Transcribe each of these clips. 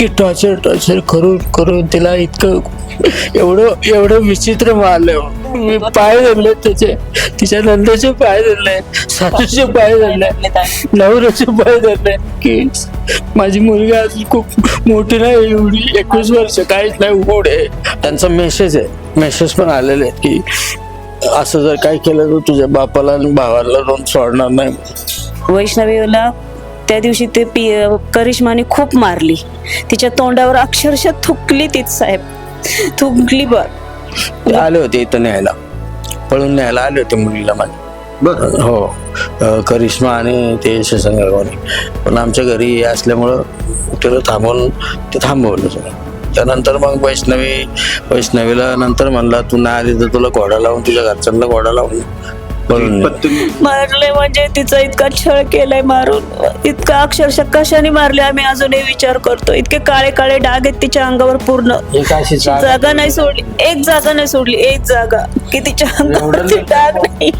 इतकी torture torture करून करून तिला इतकं एवढं एवढं विचित्र मारलं. मी पाय धरले त्याचे. तिच्या नंदाचे पाय धरले सासूचे पाय धरले नवऱ्याचे पाय धरले की माझी मुलगी अजून खूप मोठी नाही एवढी एकवीस वर्ष काहीच नाही उघड आहे. त्यांचा मेसेज आहे. मेसेज पण आलेले आहेत की असं जर काय केलं तर तुझ्या बापाला आणि भावाला रोज सोडणार नाही. वैष्णवीला त्या दिवशी ते पी करिश्माने खूप मारली. तिच्या तोंडावर अक्षरशः थुकली तीच साहेब. थुकली ते आले होते इथं न्यायला. पळून न्यायला आले होते मुलीला माझ्या हो. करिश्मा आणि ते शशांक पण आमच्या घरी असल्यामुळं तिला थांबवून ते थांबवलं सगळं. त्यानंतर मग वैष्णवी वैष्णवीला नंतर म्हणला तू नाही आली तर तुला घोडा लावून तुझ्या घरच्यांना घोडा लावून पळून. मारले म्हणजे तिचा इतका छळ केलाय मारून. इतका अक्षरशः कशाने मारले आम्ही अजूनही विचार करतो. इतके काळे काळे डाग आहेत तिच्या अंगावर पूर्ण. एक अशी जागा- जागा नाही. सोडली. एक जागा नाही सोडली. एक जागा. की तिच्या अंगावरती डाग नाही.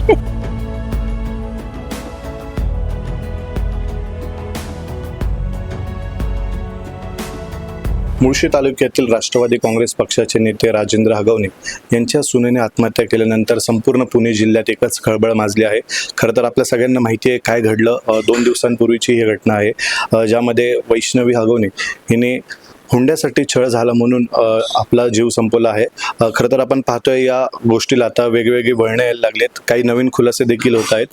मुळशी तालुक्यातील राष्ट्रवादी काँग्रेस पक्षाचे नेते राजेंद्र हगवणे यांच्या सुनेने आत्महत्या केल्यानंतर संपूर्ण पुणे जिल्ह्यात एकच खळबळ माजली आहे. खरं तर आपल्या सगळ्यांना माहिती आहे काय घडलं दोन दिवसांपूर्वीची ही घटना आहे. ज्यामध्ये वैष्णवी हगवणे हिने हुंड्यासाठी छळ झाला म्हणून आपला जीव संपवला आहे. खरं तर आपण पाहतोय या गोष्टीला आता वेगवेगळी वळणे यायला लागलेत. काही नवीन खुलासे देखील होत आहेत.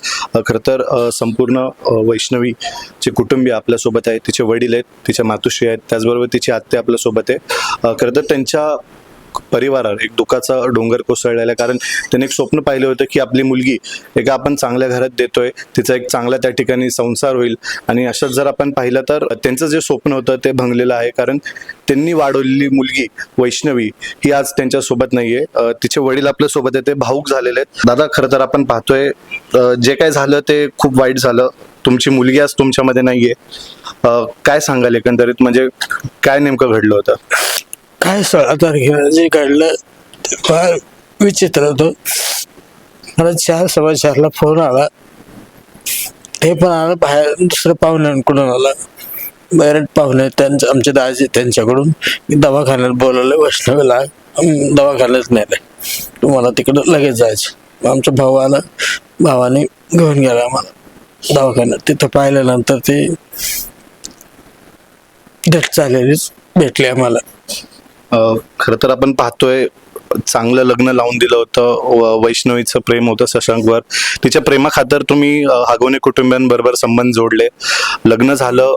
खरं तर संपूर्ण वैष्णवीचे कुटुंबीय आपल्यासोबत आहे तिचे वडील आहेत तिच्या मातुश्री आहेत त्याचबरोबर तिची आत्या आपल्यासोबत आहे खरं तर त्यांच्या परिवारावर एक दुःखाचा डोंगर कोसळलेला आहे. कारण त्यांनी एक स्वप्न पाहिलं होतं की आपली मुलगी एका आपण चांगल्या घरात देतोय तिचा एक चांगला त्या ठिकाणी संसार होईल. आणि अशाच जर आपण पाहिलं तर त्यांचं जे स्वप्न होतं ते भंगलेलं आहे. कारण त्यांनी वाढवलेली मुलगी वैष्णवी ही आज त्यांच्यासोबत नाहीये. तिचे वडील आपल्यासोबत आहे ते भाऊक झालेले आहेत. दादा खरं तर आपण पाहतोय जे काय झालं ते खूप वाईट झालं. तुमची मुलगी आज तुमच्यामध्ये नाहीये. काय सांगाल एकंदरीत? म्हणजे काय नेमकं घडलं होतं? काय सोळा तारखेला जे घडलं ते फार विचित्र होतं. मला चार सव्वा चारला फोन आला. हे पण आलं बाहेर दुसरं पाहुण्यांकडून आला? बाहेर पाहुणे त्यांचं आमचे दाजी त्यांच्याकडून. मी दवाखान्यात बोलवलं वैष्णवीला. दवाखान्यात नेलं. तुम्हाला तिकडं लगेच जायचं. मग आमचा भाऊ आला. भावाने घेऊन गेला आम्हाला. दवाखान्यात. तिथं पाहिल्यानंतर ते डेट झालेलीच भेटली आम्हाला. खरं तर आपण पाहतोय चांगलं लग्न लावून दिलं होतं वैष्णवीचं प्रेम होतं शशांकवर. तिच्या प्रेमाखातर तुम्ही हागवणे कुटुंबियांबरोबर संबंध जोडले. लग्न झालं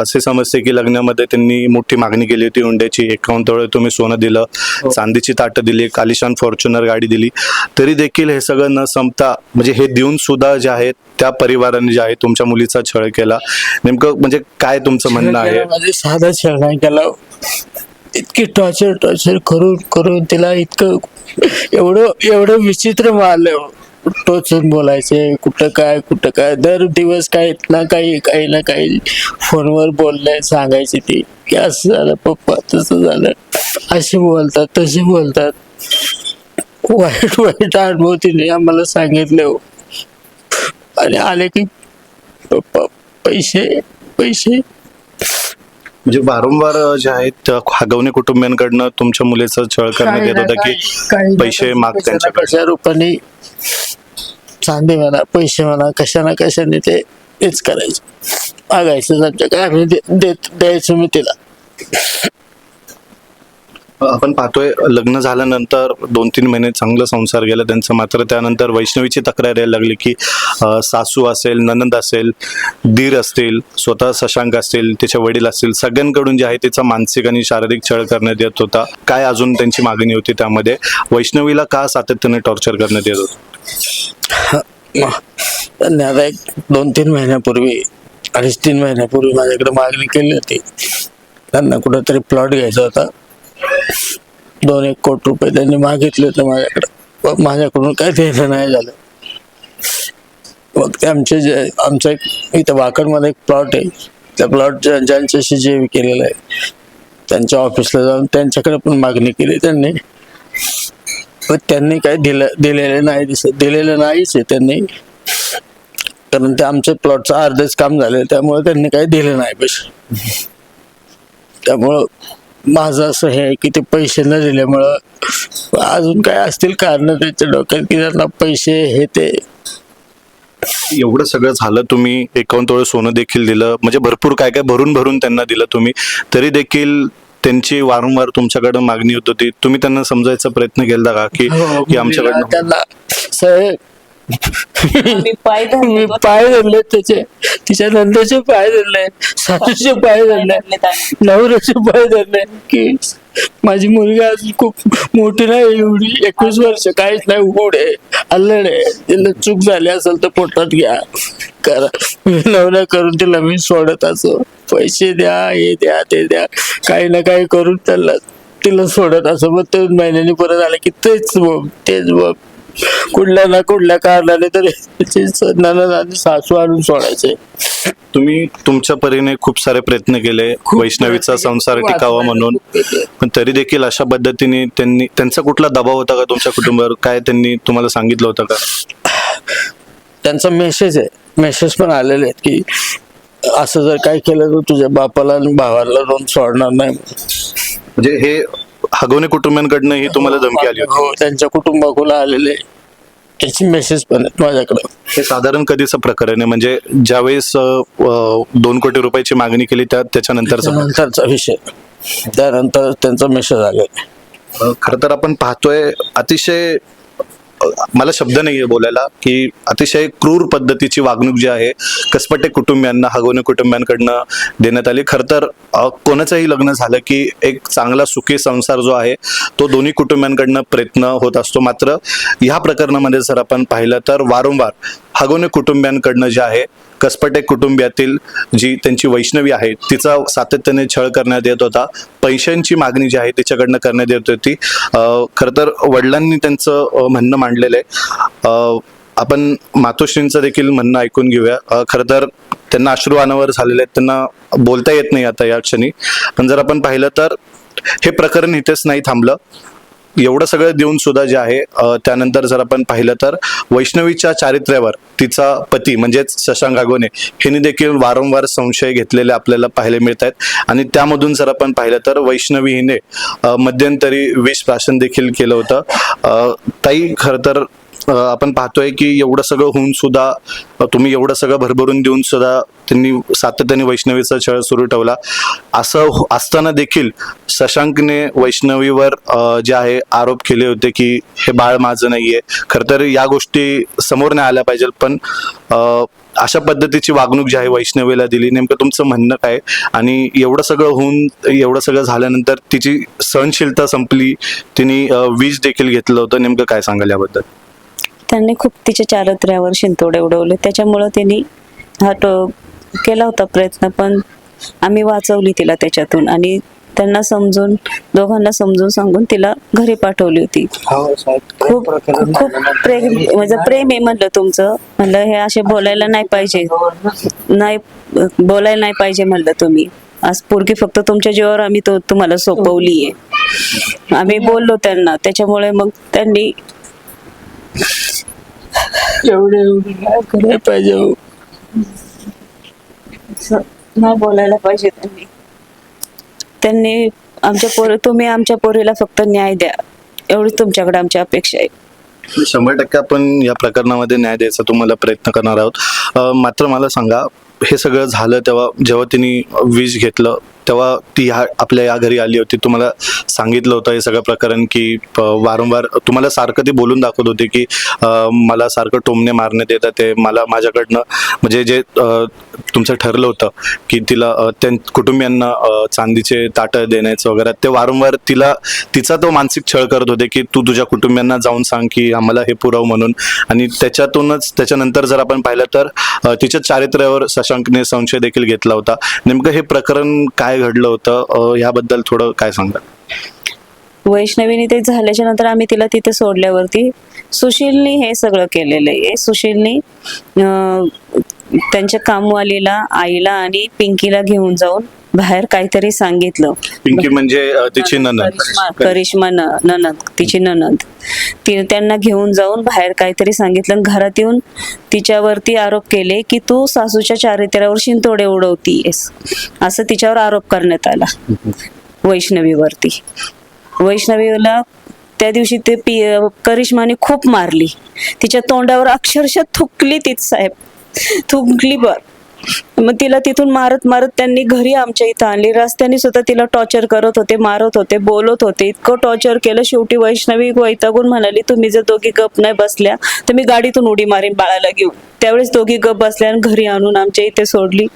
असे समजते की लग्नामध्ये त्यांनी मोठी मागणी केली होती हुंड्याची एकावन्न तोळे तुम्ही सोनं दिलं चांदीची ताटं दिली एक आलिशान फॉर्च्युनर गाडी दिली. तरी देखील हे सगळं न संपता म्हणजे हे देऊन सुद्धा जे आहेत त्या परिवाराने जे आहे तुमच्या मुलीचा छळ केला. नेमकं म्हणजे काय तुमचं म्हणणं आहे? माझे साधा छळ नाही केला इतकी टॉर्चर टॉर्चर करून करून तिला इतकं एवढं एवढं विचित्र मारलं टोचून बोलायचे कुठं काय कुठं काय. दर दिवस काही ना काही काही ना काही फोनवर बोलले सांगायची ती. की असं झालं पप्पा तसं झालं. असे बोलतात तसे बोलतात. वाईट वाईट अनुभव तिने आम्हाला सांगितले हो. आणि आले की पप्पा पैसे पैसे. म्हणजे वारंवार जे आहेत हागवणे कुटुंबियांकडनं तुमच्या मुलीचा छळ करण्यात येत होता की पैसे माग त्यांच्याकडे. कशा रूपाने चांदी म्हणा पैसे म्हणा कशा ना कशाने ते तेच करायचे. मागायचं आमच्याकडे आम्ही दे- देत द्यायचो मी तिला. आपण पाहतोय लग्न झाल्यानंतर दोन तीन महिने चांगला संसार गेला त्यांचा मात्र त्यानंतर वैष्णवीची तक्रार यायला लागली की सासू असेल ननंद असेल दीर असतील स्वतः शशांक असतील तिचे वडील असतील सगळ्यांकडून जे आहे तिचा मानसिक आणि शारीरिक छळ करण्यात येत होता. काय अजून त्यांची मागणी होती त्यामध्ये? वैष्णवीला का सातत्याने टॉर्चर करण्यात येत होतं? आता एक दोन तीन महिन्यापूर्वी अडीच तीन महिन्यापूर्वी माझ्याकडे मागणी केली होती. त्यांना कुठंतरी प्लॉट घ्यायचा होता. दोन एक कोटी रुपये त्यांनी मागितले होते माझ्याकडे. माझ्याकडून काय देणं नाही झालं. मग ते आमचे जे आमचा एक इथं वाकडमध्ये एक प्लॉट आहे. त्या प्लॉट ज्यांच्याशी जे केलेलं आहे त्यांच्या ऑफिसला जाऊन त्यांच्याकडे पण मागणी केली त्यांनी. पण त्यांनी काही दिलं दिलेलं नाही दिसत. दिलेलं नाहीच आहे त्यांनी. कारण ते आमच्या प्लॉटचं अर्धेच काम झालं त्यामुळे त्यांनी काही दिलं नाही पैसे. त्यामुळं माझं असं हे आहे की ते पैसे न दिल्यामुळं अजून काय असतील कारण त्यांच्या डोक्यात की त्यांना पैसे हे ते एवढं सगळं झालं तुम्ही एकावन्न तोळे सोनं देखील दिलं म्हणजे भरपूर काय काय भरून भरून त्यांना दिलं तुम्ही तरी देखील त्यांची वारंवार तुमच्याकडे मागणी होत होती. तुम्ही त्यांना समजायचा प्रयत्न केला का की हो, की आमच्याकडनं त्यांना मी पाय धरले मी. पाय धरले त्याचे. तिच्या नंदीचे पाय धरले. सासूचे पाय धरले. नवऱ्याचे पाय धरले. की माझी मुलगी अजून खूप मोठी नाही एवढी एकवीस वर्ष काहीच नाही उघड आहे अल्लड आहे. तिला चूक झाली असेल तर पोटात घ्या. करा. नवरा करून तिला मी सोडत असो. पैसे द्या हे द्या ते द्या. काही ना काही करून त्याला तिला सोडत असं. मग दोन महिन्यांनी परत आलं की तेच बघ तेच बघ कुठल्या ना कुठल्या कारणाने तरी आणि सासू आणून सोडायचे. तुम्ही तुमच्या परीने खूप सारे प्रयत्न केले वैष्णवीचा संसार. टिकावा म्हणून. पण तरी देखील अशा पद्धतीने त्यांनी त्यांचा कुठला दबाव होता का तुमच्या कुटुंबावर? काय त्यांनी तुम्हाला सांगितलं होतं का? त्यांचा मेसेज आहे. मेसेज पण आलेले आहेत की असं जर काय केलं तर तुझ्या बापाला आणि भावाला जाऊन सोडणार नाही. म्हणजे हे हगवणे कुटुंबियांकडनं ही तुम्हाला धमकी आली होती. हो त्यांच्या कुटुंबाकुला आलेले. त्याची मेसेज पण आहेत माझ्याकडे. हे साधारण कधीचं प्रकरण आहे? म्हणजे ज्यावेळेस अं, अं, दोन कोटी रुपयाची मागणी केली त्या त्याच्यानंतरचं विषय. त्यानंतर त्यांचा मेसेज आले खरं तर आपण पाहतोय अतिशय मला शब्द नाहीये बोलायला की अतिशय क्रूर पद्धतीची वागणूक जी आहे कसपटे कुटुंबियांना हगवणे कुटुंबियांकडनं देण्यात आली. खरं तर कोणाचंही लग्न झालं की एक चांगला सुखी संसार जो आहे तो दोन्ही कुटुंबियांकडनं प्रयत्न होत असतो. मात्र ह्या प्रकरणामध्ये जर आपण पाहिलं तर वारंवार हगवणे कुटुंबियांकडनं जे आहे कसपटे कुटुंबियातील जी त्यांची वैष्णवी आहे तिचा सातत्याने छळ करण्यात येत होता. पैशांची मागणी जी आहे तिच्याकडनं करण्यात येत होती. खरं तर वडिलांनी त्यांचं म्हणणं मांडलेलं आहे. आपण मातोश्रींचं देखील म्हणणं ऐकून घेऊया. खरं तर त्यांना अश्रू अनावर झालेले आहेत त्यांना बोलता येत नाही आता या क्षणी. पण जर आपण पाहिलं तर हे प्रकरण इथेच नाही थांबलं. एवढं सगळं देऊन सुद्धा जे आहे त्यानंतर जर आपण पाहिलं तर वैष्णवीच्या चारित्र्यावर तिचा पती म्हणजेच शशांक आगोने हिने देखील वारंवार संशय घेतलेले आपल्याला पाहायला मिळत आहेत आणि त्यामधून जर आपण पाहिलं तर वैष्णवी हिने मध्यंतरी विष प्राशन देखील केलं होतं. ताई खरं तर आपण पाहतोय की एवढं सगळं होऊन सुद्धा तुम्ही एवढं सगळं भरभरून देऊन सुद्धा त्यांनी सातत्याने वैष्णवीचा छळ सुरू ठेवला. असं हो, असताना देखील शशांकने वैष्णवीवर जे आहे आरोप केले होते की हे बाळ माझं नाहीये. खरं तर या गोष्टी समोर नाही आल्या पाहिजे पण अशा पद्धतीची वागणूक जी आहे वैष्णवीला दिली नेमकं तुमचं म्हणणं काय? आणि एवढं सगळं होऊन एवढं सगळं झाल्यानंतर तिची सहनशीलता संपली तिने वीज देखील घेतलं होतं नेमकं काय सांगाल याबद्दल? त्यांनी खूप तिच्या चारित्र्यावर शिंतोडे उडवले. त्याच्यामुळं त्यांनी हा तो केला होता प्रयत्न पण आम्ही वाचवली तिला त्याच्यातून आणि त्यांना समजून दोघांना समजून सांगून तिला घरी पाठवली होती. खूप खूप प्रेम म्हणजे प्रेम आहे म्हणलं तुमचं. म्हणलं हे असे बोलायला नाही पाहिजे. नाही बोलायला नाही पाहिजे म्हणलं तुम्ही. आज पोरगी फक्त तुमच्या जीवावर आम्ही तो तुम्हाला सोपवली आहे आम्ही बोललो त्यांना. त्याच्यामुळे मग त्यांनी एवढे एवढे. करायला पाहिजे हो. असं नाही बोलायला पाहिजे त्यांनी. त्यांनी आमच्या पोर तुम्ही आमच्या पोरीला फक्त न्याय द्या. एवढी तुमच्याकडे आमची अपेक्षा आहे. शंभर टक्के आपण या प्रकरणामध्ये न्याय द्यायचा तुम्हाला प्रयत्न करणार आहोत. अ, मात्र मला सांगा हे सगळं झालं तेव्हा जेव्हा तिने विष घेतलं तेव्हा ती ह्या आपल्या या घरी आली होती. तुम्हाला सांगितलं होतं हे सगळं प्रकरण की वारंवार तुम्हाला सारखं ती बोलून दाखवत होती की मला सारखं टोमणे मारण्यात येतात ते मला माझ्याकडनं म्हणजे जे तुमचं ठरलं होतं की तिला त्यां कुटुंबियांना चांदीचे ताटं देण्याचं वगैरे ते वारंवार तिला तिचा तो मानसिक छळ करत होते की तू तुझ्या कुटुंबियांना जाऊन सांग की आम्हाला हे पुराव म्हणून. आणि त्याच्यातूनच त्याच्यानंतर जर आपण पाहिलं तर तिच्या चारित्र्यावर शशांकने संशय देखील घेतला होता. नेमकं हे प्रकरण काय घडलं होतं? अ, याबद्दल थोडं काय सांगा वैष्णवीने ते झाल्याच्यानंतर आम्ही तिला तिथे सोडल्यावरती सुशीलनी हे सगळं केलेलं आहे. सुशीलनी अं, त्यांच्या कामवालीला आईला आणि पिंकीला घेऊन जाऊन बाहेर काहीतरी सांगितलं. पिंकी म्हणजे तिची ननद. करिश्मा ननद तिची ननद. ती त्यांना घेऊन जाऊन बाहेर काहीतरी सांगितलं घरात येऊन तिच्यावरती आरोप केले की तू सासूच्या चारित्र्यावर शिंतोडे उडवतीयस. असं तिच्यावर आरोप करण्यात आला. वैष्णवीवरती. वैष्णवीला त्या दिवशी ते पी करिश्माने खूप मारली. तिच्या तोंडावर अक्षरशः थुकली तीच साहेब. थुकली बर. मग तिला तिथून मारत मारत त्यांनी घरी आमच्या इथं आणली. रस्त्याने सुद्धा तिला टॉर्चर करत होते मारत होते बोलत होते. इतकं टॉर्चर केलं. शेवटी वैष्णवी वैतागून म्हणाली तुम्ही जर दोघी गप नाही बसल्या तर मी गाडीतून उडी मारीन बाळाला घेऊन. त्यावेळेस दोघी गप बसल्या आणि घरी आणून आमच्या इथे सोडली.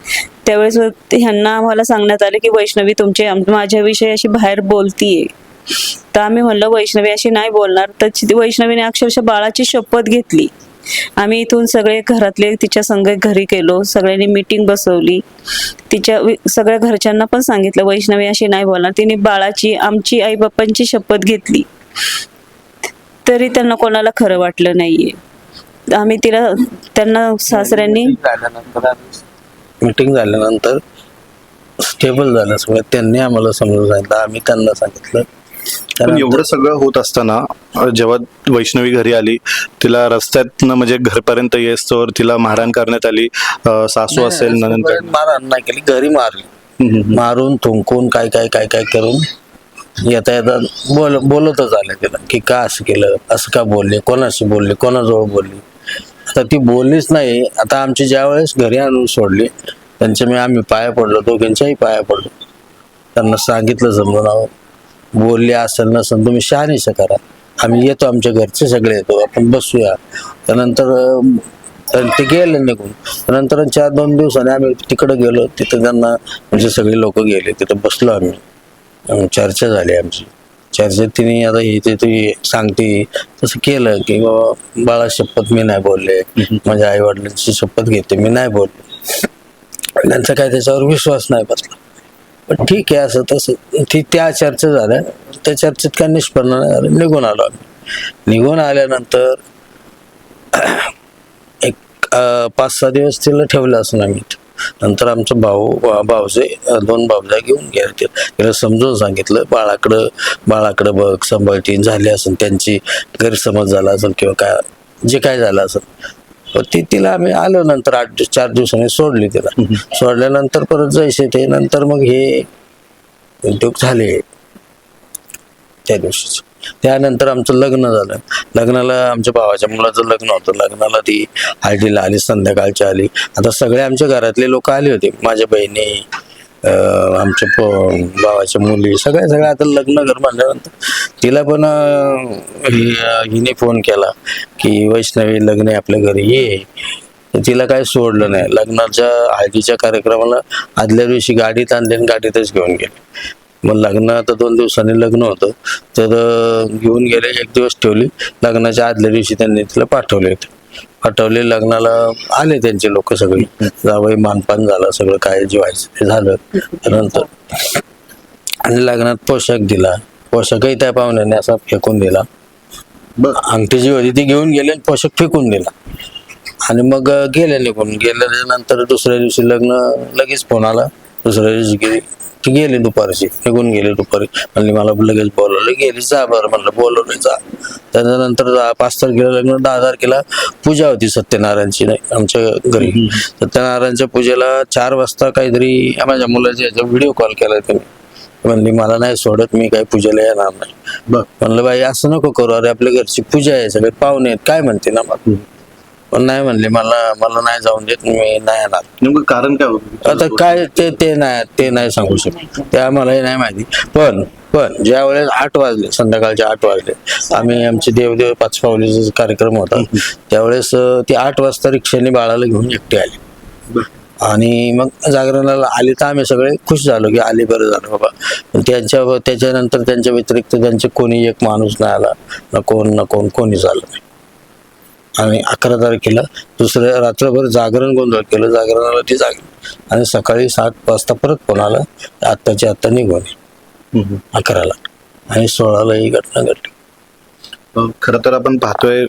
त्यावेळेस ह्यांना आम्हाला सांगण्यात आले की वैष्णवी तुमचे माझ्याविषयी अशी बाहेर बोलतीये. तर आम्ही म्हणलं वैष्णवी अशी नाही बोलणार. तर वैष्णवीने अक्षरशः बाळाची शपथ घेतली. आम्ही इथून सगळे घरातले तिच्या संग घरी गेलो. सगळ्यांनी मीटिंग बसवली. तिच्या सगळ्या घरच्यांना पण सांगितलं वैष्णवी अशी नाही बोलणार. तिने बाळाची आमची आई बाप्पांची शपथ घेतली. तरी त्यांना कोणाला खरं वाटलं नाहीये. आम्ही तिला त्यांना सासऱ्यांनी मीटिंग झाल्यानंतर स्टेबल झालं सगळं त्यांनी आम्हाला समजून सांगितलं. आम्ही त्यांना सांगितलं पण एवढं सगळं होत असताना जेव्हा वैष्णवी घरी आली तिला रस्त्यातनं म्हणजे घरपर्यंत येस्तोवर तिला मारहाण करण्यात आली अ, सासू असेल मारहाण नाही केली घरी मारली. मारून थुंकून काय काय काय काय करून येता येता बोल बोलतच आले तिला की का असं केलं असं का बोलले कोणाशी बोलले कोणाजवळ बोलली. आता ती बोललीच नाही आता आमची ज्या वेळेस घरी आणून सोडली त्यांच्या मी आम्ही पाया पडलो दोघांच्याही पाया पडलो. त्यांना सांगितलं समजून अहो, बोलले असेल नसेल तुम्ही शहानिशा करा. आम्ही येतो आमच्या घरचे सगळे येतो आपण बसूया. त्यानंतर ते गेले निघून. त्यानंतर चार दोन दिवसांनी आम्ही तिकडे गेलो तिथं त्यांना म्हणजे सगळे लोक गेले तिथं बसलो आम्ही. चर्चा झाली आमची. चर्चेत तिने आता हे ते ती सांगते तसं केलं की बाबा बाळा शपथ मी नाही बोलले. माझ्या आई वडिलांची शपथ घेते मी नाही बोलले. त्यांचा काय त्याच्यावर विश्वास नाही बसला. पण ठीक आहे असं तसं. ती त्या चर्चा झाल्या. त्या चर्चेत काय निष्पन्न नाही झालं. निघून आलो आम्ही. निघून आल्यानंतर एक पाच सहा दिवस तिला ठेवलं असं आम्ही नंतर आमचं भाऊ भावजे भाऊजे दोन भाऊजा घेऊन गेले ते तिला समजून सांगितलं बाळाकडं बाळाकडं बघ सांभाळती झाली असेल त्यांची गैरसमज झाला असेल किंवा काय जे काय झालं असेल. ती तिला आम्ही आलो नंतर आठ चार दिवसांनी सोडली तिला. सोडल्यानंतर परत जायचे ते नंतर मग हे उद्योग झाले त्या दिवशीच. त्यानंतर आमचं लग्न झालं. लग्नाला आमच्या भावाच्या मुलाचं लग्न होतं. लग्नाला ती हळदीला आली संध्याकाळची आली. आता सगळे आमच्या घरातले लोक आले होते. माझ्या बहिणी अं, आमच्या प- भावाच्या मुली सगळ्या सगळ्या आता लग्न घर म्हणल्यानंतर तिला पण अं, हि- हिने फोन केला की वैष्णवी लग्न आहे आपल्या घरी ये. तिला काही सोडलं नाही. लग्नाच्या हळदीच्या कार्यक्रमाला आदल्या दिवशी गाडीत आणली आणि गाडीतच घेऊन गेले. मग लग्न आता दोन दिवसांनी लग्न होतं. तर अं, घेऊन गेले एक दिवस ठेवली. लग्नाच्या आदल्या दिवशी त्यांनी तिला पाठवले होते. पाठवले लग्नाला आले त्यांचे लोक सगळे. जावई मानपान झालं सगळं काय जे व्हायचं ते झालं. नंतर आणि लग्नात पोशाख दिला. पोशाखही त्या पाहुण्याने असा फेकून दिला. अंगठी जी होती ती घेऊन गेले आणि पोशाख फेकून दिला. आणि मग गेले निघून. गेल्यानंतर दुसऱ्या दिवशी लग्न लगेच फोन आला. दुसऱ्या दिवशी गेली. ती गेली दुपारची. निघून गेली दुपारी. म्हणली मला लगेच बोलवलं. गेली. जा बरं. म्हणलं बोलवलं जा. त्याच्यानंतर पाच तारखेला लग्न दहा तारखेला पूजा होती सत्यनारायणची नाही आमच्या घरी. सत्यनारायणच्या पूजेला चार वाजता काहीतरी माझ्या मुलाच्या याचा व्हिडिओ कॉल केला त्यांनी. म्हणली मला नाही सोडत मी काही पूजेला येणार नाही. म्हणलं बाई असं नको करू. अरे आपल्या घरची पूजा आहे सगळे पाहुणे आहेत. काय म्हणते ना मला पण नाही म्हणले मला मला नाही जाऊन देत मी नाही येणार. नेमकं कारण काय होतं? आता काय ते ते नाही ते नाही सांगू शकत. ते आम्हालाही नाही माहिती. पण पण ज्या वेळेस आठ वाजले संध्याकाळचे आठ वाजले आम्ही आमचे देवदेव पाच पावलीचा कार्यक्रम होता. त्यावेळेस ती आठ वाजता रिक्षाने बाळाला घेऊन एकटे आली. आणि मग जागरणाला आले तर आम्ही सगळे खुश झालो की आले बरं झालं बाबा. त्यांच्या त्याच्यानंतर त्यांच्या व्यतिरिक्त त्यांचे कोणी एक माणूस नाही आला. ना कोण ना कोण कोणीच आलं नाही. आणि अकरा तारखेला दुसऱ्या रात्रभर जागरण गोंधळ केलं. जागरणाला ती जागली आणि सकाळी सात वाजता परत फोन आला आत्ताची आत्ता निघून. अकराला. आणि सोळाला ही घटना घडली. खरं तर आपण पाहतोय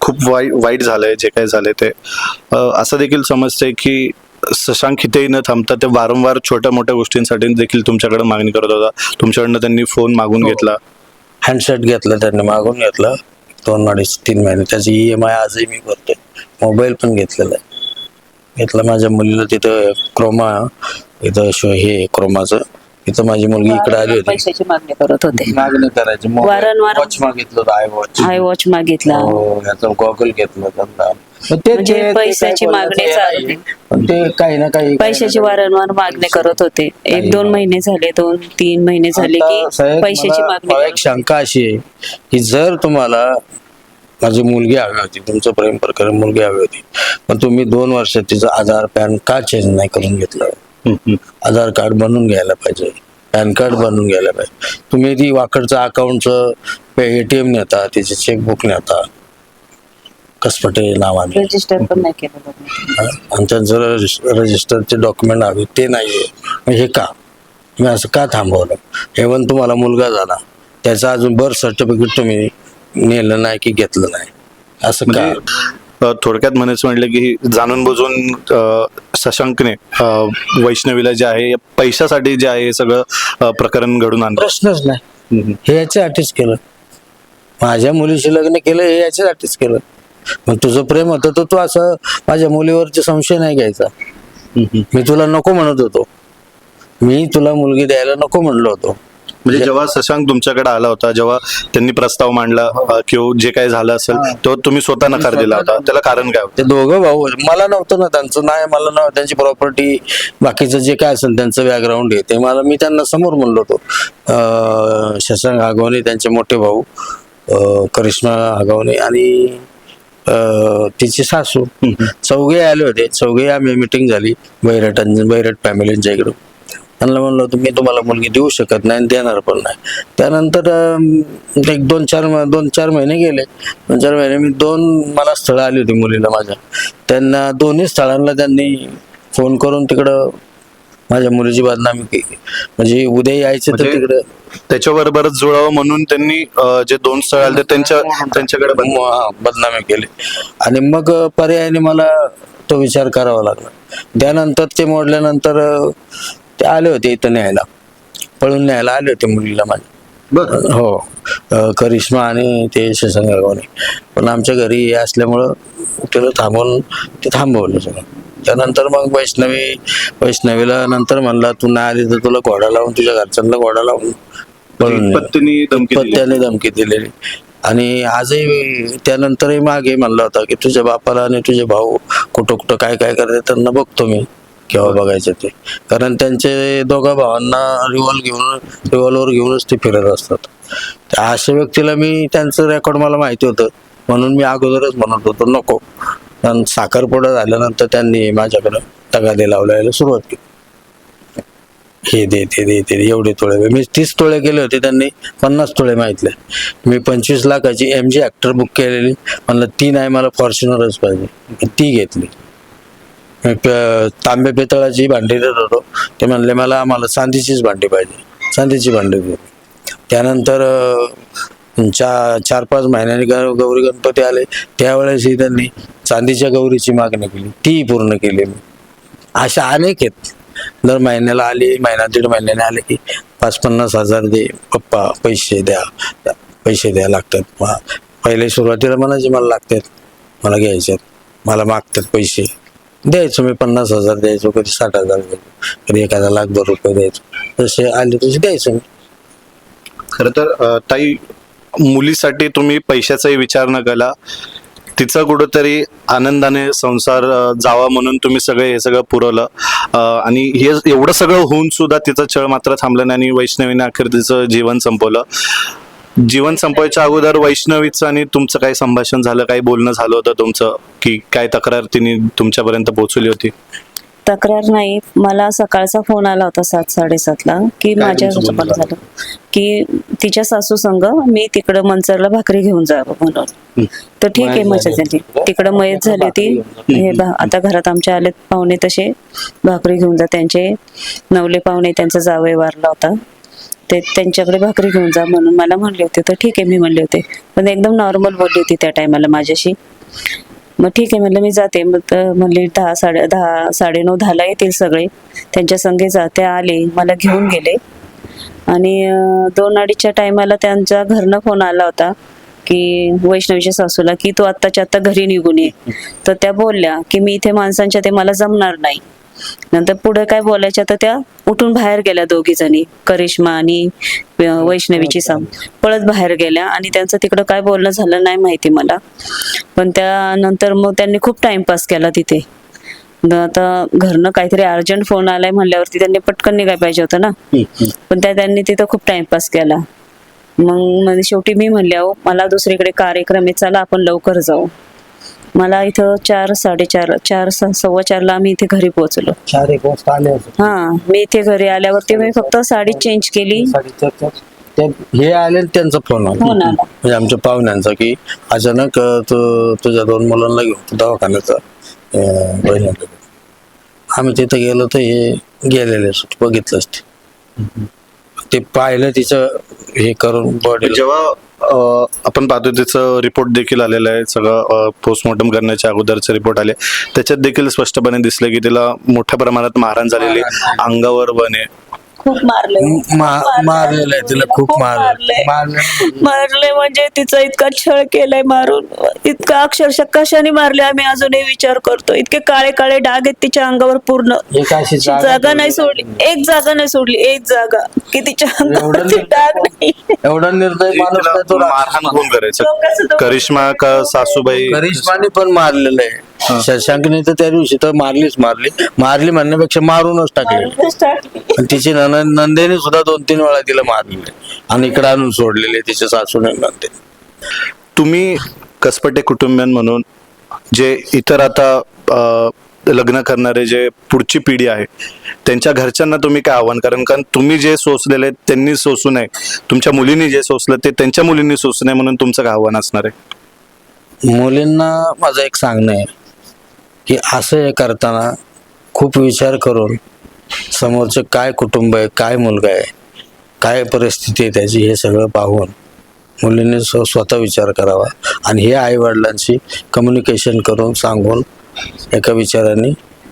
खूप वाईट वाईट झालंय जे काही झालंय ते. असं देखील समजतंय की शशांक हितेही न थांबता ते वारंवार छोट्या मोठ्या गोष्टींसाठी देखील तुमच्याकडे मागणी करत होता. तुमच्याकडनं त्यांनी फोन मागून हो. घेतला. हँडसेट घेतला त्यांनी मागून घेतला. दोन अडीच तीन महिने. त्याची ई एम आय आजही मी भरतोय. मोबाईल पण घेतलेला आहे. घेतला माझ्या मुलीला तिथं क्रोमा इथं शो हे क्रोमाचं. इथं माझी मुलगी इकडे आली होती. पैशाची मागणी करत होते. मागणी करायची. वारंवार- वॉच मागितलं होतं आय वॉच आय वॉच मागितला. हो याचा गॉगल घेतलं म्हणजे ते- ते पैशाची काय मागणी बोलायचं चालू ते काही ना काही पैशाची वारंवार मागणी करत होते. एक दोन महिने झाले दोन तीन महिने झाले आता की साहेब, पैशाची मला- मागणी मला एक करत शंका अशी आहे की जर तुम्हाला माझी मुलगी हवी होती तुमचं प्रेम प्रकरण मुलगी हवी होती पण तुम्ही दोन वर्षात तिचं आधार पॅन का चेंज नाही करून घेतलं. आधार कार्ड बनवून घ्यायला पाहिजे. पॅन कार्ड बनवून घ्यायला पाहिजे. तुम्ही ती वाकडचं अकाउंटचं एटीएम नेता तिचे चेकबुक नेता कसपटे नावाने रजिस्टर पण नाही केलं बघा. हा? आणि त्यांचं रजिस्टरचे डॉक्युमेंट हवे ते नाहीये. मग हे का? मी असं का थांबवलं? एवन तुम्हाला मुलगा झाला त्याचं अजून बर्थ सर्टिफिकेट तुम्ही नेलं नाही की घेतलं नाही. असं का? म्हणजे अ, थोडक्यात म्हणायचं म्हटलं की जाणून बुजून अ, अ, वैष्णवीला जे आहे पैशासाठी जे आहे हे सगळं अ, प्रकरण घडून आणलं. प्रश्नच नाही. हम्म. हे याच्यासाठीच केलं. माझ्या मुलीशी लग्न केलं हे याच्यासाठीच केलं. मग तुझं प्रेम होतं तर तू असं माझ्या मुलीवरचे संशय नाही घ्यायचा. मी तुला नको म्हणत होतो. मी तुला मुलगी द्यायला नको म्हणलो होतो. म्हणजे जेव्हा शशांक तुमच्याकडे आला होता जेव्हा त्यांनी प्रस्ताव मांडला अ, किंवा जे काही झालं असेल तेव्हा तुम्ही स्वतः नकार दिला होता. त्याला कारण काय होतं? ते दोघं भाऊ मला नव्हतं ना त्यांचं नाही मला नव्हतं त्यांची प्रॉपर्टी बाकीचं जे काय असेल त्यांचं बॅकग्राऊंड आहे ते मला मी त्यांना समोर म्हणलो होतो. शशांक आगवणे त्यांचे मोठे भाऊ करिश्मा आगवणे आणि तिची सासू चौघे आले होते. चौघे आम्ही मिटिंग झाली. बैरटां बैरट फॅमिलींच्या इकडं त्यांना म्हणलं मी तुम्हाला मुलगी देऊ शकत नाही देणार पण नाही. त्यानंतर एक दोन चार दोन चार महिने गेले. दोन चार महिने मी दोन मला स्थळं आली होती मुलीला माझ्या. त्यांना दोन्ही स्थळांना त्यांनी फोन करून तिकडं माझ्या मुलीची बदनामी केली. म्हणजे उद्या यायचं तर म्हणजे तिकडं त्याच्याबरोबरच जुळावं म्हणून त्यांनी अ, जे दोन स्थळ आले त्यांच्या त्यांच्याकडे बंद- म- हा, बदनामी केली. आणि मग अं, पर्यायाने मला तो विचार करावा लागला. त्यानंतर ते मोडल्यानंतर अं, ते आले होते इथं न्यायला. पळून न्यायला आले होते मुलीला माझ्या. बरं. हो. अं, करिश्मा आणि ते शशांक गावणे पण आमच्या घरी असल्यामुळं त्याला थांबवून ते थांबवलं सगळं. त्यानंतर मग वैष्णवी वैष्णवीला नंतर म्हणला तू नाही आली तर तुला घोडा लावून तुझ्या घरच्यांना घोडा लावून. पत्नी धमकी दिली. त्याने धमकी दिलेली आणि आजही त्यानंतरही मागे म्हणला होता की तुझ्या बापाला आणि तुझे भाऊ कुठं कुठं काय काय करते त्यांना बघतो मी केव्हा बघायचं ते. कारण त्यांचे दोघा भावांना रिव्हॉल्व घेऊन रिव्हॉल्वर घेऊनच ते फिरत असतात. त्या अशा व्यक्तीला मी त्यांचं रेकॉर्ड मला माहिती होतं. म्हणून मी अगोदरच म्हणत होतो नको. साखरपुडा झाल्यानंतर त्यांनी माझ्याकडं तगादे लावलायला सुरुवात केली. हे दे ते दे ते एवढे तोळे. मी तीस तोळे केले होते त्यांनी पन्नास तोळे माहितले मी पंचवीस लाखाची एम जी ॲक्टर बुक केलेली. म्हणलं ती नाही मला फॉर्च्युनरच पाहिजे. मी ती घेतली. मी तांबे पितळाची भांडी देत होतो. ते म्हणले मला आम्हाला चांदीचीच भांडी पाहिजे. चांदीची भांडी त्यानंतर चार चा चार पाच महिन्यांनी गौरी गणपती आले. त्यावेळेसही त्यांनी चांदीच्या गौरीची मागणी केली. ती पूर्ण केली मी. अशा अनेक आहेत. दर महिन्याला आली महिना दीड महिन्याने आले. की पाच पन्नास हजार दे पप्पा पैसे द्या. पैसे द्या लागतात. पहिले सुरुवातीला म्हणायचे मला लागतात. मला घ्यायचे मला मागतात पैसे. द्यायचो मी पन्नास हजार द्यायचो. कधी साठ हजार द्यायचो. कधी एखादा लाखभर रुपये द्यायचो. जसे आले तसे द्यायचो मी. खर तर ताई मुलीसाठी तुम्ही पैशाचाही विचार न केला तिचा कुठंतरी आनंदाने संसार जावा म्हणून तुम्ही सगळे हे सगळं पुरवलं. आणि हे एवढं सगळं होऊन सुद्धा तिचं छळ मात्र थांबलं नाही आणि वैष्णवीने अखेर तिचं जीवन संपवलं. जीवन संपवायच्या अगोदर वैष्णवीचं आणि तुमचं काही संभाषण झालं काही बोलणं झालं होतं तुमचं की काय तक्रार तिने तुमच्यापर्यंत पोहोचवली होती? तक्रार नाही. मला सकाळचा फोन आला होता सात साडेसातला की माझ्या झालं? की तिच्या सासू संघ मी तिकडं मंचरला भाकरी घेऊन जावं म्हणून. तर ठीक आहे मयत मजा झाली. झाली. तिकडं मयत झाली होती. हे भा- आता घरात आमच्या आलेत पाहुणे तसे. भाकरी घेऊन जा. त्यांचे नवले पाहुणे त्यांचा जावई वारला होता. ते त्यांच्याकडे भाकरी घेऊन जा म्हणून मला म्हणले होते. तर ठीक आहे मी म्हणले होते. पण एकदम नॉर्मल बोलली होती त्या टायमाला माझ्याशी. मग ठीक आहे म्हणलं मी जाते. मग तर म्हणले दहा साडे दहा साडेनऊ दहाला येतील सगळे. त्यांच्या संगे जाते आले. मला घेऊन गेले. आणि दोन अडीचच्या टायमाला त्यांच्या घरनं फोन आला होता की वैष्णवीच्या सासूला की तू आत्ताच्या आत्ता घरी निघून ये. तर त्या बोलल्या की मी इथे माणसांच्या ते मला जमणार नाही. नंतर पुढे काय बोलायच्या तर त्या उठून बाहेर गेल्या दोघी जणी करिश्मा आणि वैष्णवीची साम. पळत बाहेर गेल्या आणि त्यांचं तिकडं काय बोलणं झालं नाही माहिती मला. पण त्यानंतर मग त्यांनी खूप टाइमपास केला तिथे. आता घरनं काहीतरी अर्जंट फोन आलाय म्हणल्यावरती त्यांनी पटकन निघाय पाहिजे होतं ना. पण त्या त्यांनी तिथं खूप टाइमपास केला. मग म्हणजे शेवटी मी म्हणले मला दुसरीकडे कार्यक्रम आहे चला आपण लवकर जाऊ. मला इथं चार साडेचार चार सव्वा चारला आम्ही इथे घरी पोहोचलो. चार एक वाजता आले होते. हा मी इथे घरी आल्यावरती मी फक्त साडी चेंज केली. ते हे आले आणि त्यांचा फोन आला. फोन आला. म्हणजे आमच्या पाहुण्यांचा की अचानक अं, तू तुझ्या दोन मुलांना घेऊन तू दवाखान्याचा अं, आम्ही तिथे गेलो तर हे गेलेले बघितलंच ते ते पाहिलं तिचं हे करून बॉडी जेव्हा अ, आपण पाहतो त्याचं रिपोर्ट देखील आलेलं आहे सगळं पोस्टमॉर्टम करण्याच्या अगोदरचे रिपोर्ट आले त्याच्यात देखील स्पष्टपणे दिसलं की तिला मोठ्या प्रमाणात मारहाण झालेली अंगावर बने खूप मारले मारलेलं आहे तिला खूप मारलं मारलं मारले म्हणजे? तिचा इतका छळ केलाय मारून. इतका अक्षरशः कशाने मारले आम्ही अजूनही विचार करतो इतके काळे काळे डाग आहेत तिच्या अंगावर पूर्ण. एक अशी ती जागा नाही सोडली. एक जागा नाही सोडली. एक जागा. की तिच्या अंगावरती निर्दय- डाग नाही. एवढा निर्दय माणूस तिला नाही तो मारहाण कोण करायचं? लोकांचं तर- करिश्मा का सासूबाई? करिश्माने पण मारलेलं आहे. शशांकने तर त्या दिवशी तर मारलीच मारली. मारली म्हणण्यापेक्षा मारूनच टाकली. मारूनच टाकली. आणि तिची नंद नंदेने सुद्धा दोन तीन वेळा तिला मारलेले आणि इकडे आणून सोडलेले तिच्या सासूने नंदे. तुम्ही कसपटे कुटुंबियन म्हणून जे इतर आता अ, लग्न करणारे जे पुढची पिढी आहे त्यांच्या घरच्यांना तुम्ही काय आव्हान? कारण कारण तुम्ही जे सोसलेले त्यांनी सोसू नये. तुमच्या मुलींनी जे सोसलं ते त्यांच्या मुलींनी सोसू नये म्हणून तुमचं काय आव्हान असणार आहे? मुलींना माझं एक सांगणं आहे की असं हे करताना खूप विचार करून समोरचं काय कुटुंब आहे काय मुलगा आहे काय परिस्थिती आहे त्याची हे सगळं पाहून मुलीने स्व स्वतः विचार करावा. आणि हे आईवडिलांशी कम्युनिकेशन करून सांगून एका विचाराने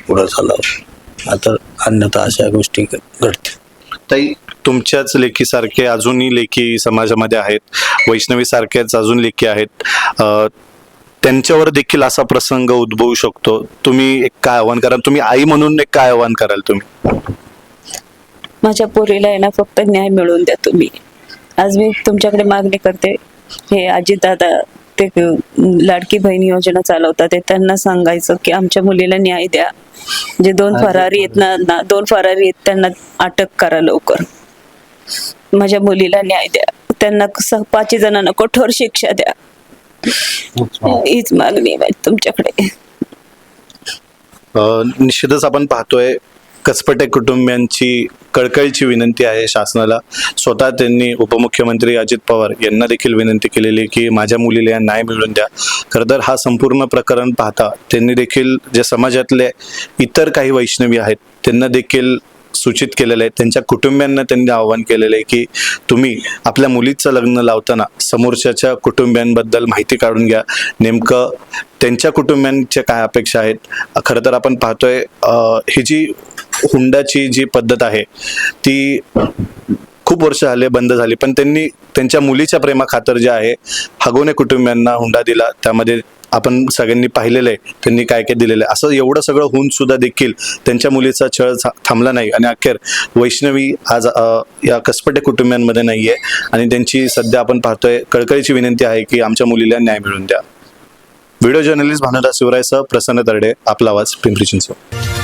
पुढं चालावं. आता अन्यथा अशा गोष्टी घडतील. ताई तुमच्याच लेखीसारखे अजूनही लेखी समाजामध्ये आहेत. वैष्णवीसारखेच अजून लेखी आहेत. त्यांच्यावर देखील असा प्रसंग उद्भवू शकतो. तुम्ही एक काय आव्हान कराल? तुम्ही आई म्हणून एक काय आव्हान कराल तुम्ही? माझ्या पोरीला आहे ना फक्त न्याय मिळवून द्या तुम्ही. आज मी तुमच्याकडे मागणी करते. हे अजितदादा ते लाडकी बहीण योजना चालवतात ते त्यांना सांगायचं की आमच्या मुलीला न्याय द्या. जे दोन फरारी आहेत ना ना दोन फरारी आहेत त्यांना अटक करा लवकर. माझ्या मुलीला न्याय द्या. त्यांना स- पाच जणांना कठोर शिक्षा द्या. हीच मागणी आहे तुमच्याकडे. निश्चितच आपण पाहतोय कसपटे कुटुंबियांची कळकळीची विनंती आहे शासनाला. स्वतः त्यांनी उपमुख्यमंत्री अजित पवार यांना देखील विनंती केलेली की माझ्या मुलीला या न्याय मिळवून द्या. खरं तर हा संपूर्ण प्रकरण पाहता त्यांनी देखील जे समाजातले इतर काही वैष्णवी आहेत त्यांना देखील सूचित केलेलं आहे. त्यांच्या कुटुंबियांना त्यांनी आवाहन केलेलं आहे की तुम्ही आपल्या मुलीचं लग्न लावताना समोरच्याच्या कुटुंबियांबद्दल माहिती काढून घ्या. नेमकं त्यांच्या कुटुंबियांच्या काय अपेक्षा आहेत? खरं तर आपण पाहतोय ही जी हुंडाची जी पद्धत आहे ती खूप वर्ष झाले बंद झाली. पण त्यांनी त्यांच्या मुलीच्या प्रेमाखातर जे आहे हगोने कुटुंबियांना हुंडा दिला. त्यामध्ये आपण सगळ्यांनी पाहिलेलं आहे त्यांनी काय काय दिलेलं आहे असं एवढं सगळं होऊन सुद्धा देखील त्यांच्या मुलीचा छळ थांबला नाही. आणि अखेर वैष्णवी आज या कसपटे कुटुंबियांमध्ये आहे आणि त्यांची सध्या आपण पाहतोय कळकळीची विनंती आहे की आमच्या मुलीला न्याय मिळून द्या. व्हिडिओ जर्नलिस्ट भानुदास शिवरायसह प्रसन्न तरडे आपला आवाज पिंपरी चिंचवड.